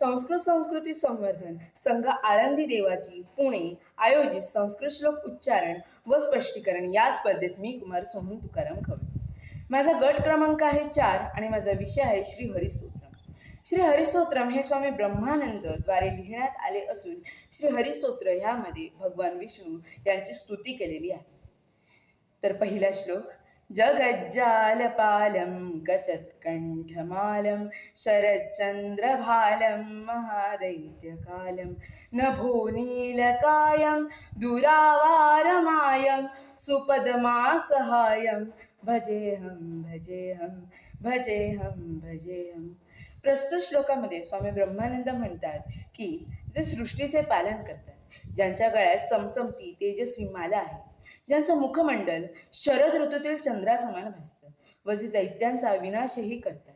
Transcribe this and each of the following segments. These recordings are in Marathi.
संस्कृत संस्कृती संवर्धन संघ आळंदी देवाची पुणे आयोजित संस्कृत श्लोक उच्चारण व स्पष्टीकरण या स्पर्धेत मी कुमार सोहम तुकाराम खवळे. माझा गट क्रमांक आहे चार आणि माझा विषय आहे श्री हरिस्तोत्रम. श्री हरिस्तोत्रम हे स्वामी ब्रह्मानंदद्वारे लिहिण्यात आले असून श्री हरिस्तोत्र ह्यामध्ये भगवान विष्णू यांची स्तुती केलेली आहे. तर पहिला श्लोक जगज्जालपालं गचत्कण्ठमालं शरच्चन्द्रभालं महादैत्यकालं नभोनीलकायं दुरावारमायं सुपदमासहायं भजेहं भजेहं भजेहं भजेहं प्रस्तुत श्लोकामध्ये स्वामी ब्रह्मानंद म्हणतात की जे सृष्टीचे पालन करतात ज्यांच्या गळ्यात चमचमती तेजस्वी माला आहे ज्यांचं मुखमंडल शरद ऋतूतील चंद्रासमान भासतं. व जे दैत्यांचा विनाशही करतात.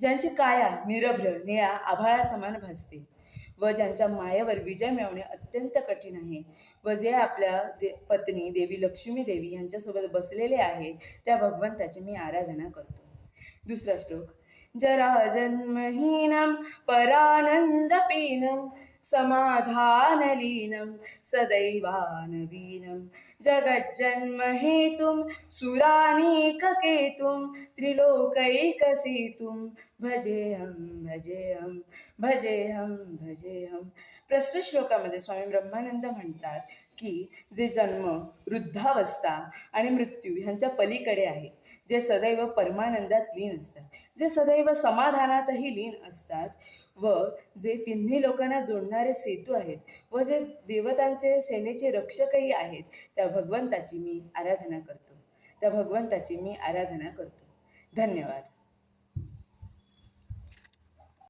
ज्यांची काया निरभ्र निळा आभाळासमान भासते. व ज्यांच्या मायेवर विजय मिळवणे अत्यंत कठीण आहे. व जे आपल्या दे पत्नी देवी लक्ष्मी देवी यांच्यासोबत बसलेले आहेत त्या भगवंताची मी आराधना करतो. दुसरा श्लोक. जरा जराजन्महीनं परानंदपीनम समाधानलीनं सदैवानवीनं। जगज्जन्महेतुं सुरानीककेतुं त्रिलोकैकसेतुं भजेहं भजेहं भजेहं भजेहं प्रस्तुत श्लोकामध्ये स्वामी ब्रह्मानंद म्हणतात की जे जन्म वृद्धावस्था आणि मृत्यू ह्यांच्या पलीकडे आहे जे सदैव परमानंदात लीन असतात. जे सदैव समाधानातही लीन असतात व जे तिन्ही लोकांना जोडणारे सेतू आहेत व जे देवतांचे सेनेचे रक्षकही आहेत त्या भगवंताची मी आराधना करतो. त्या भगवंताची मी आराधना करतो. धन्यवाद.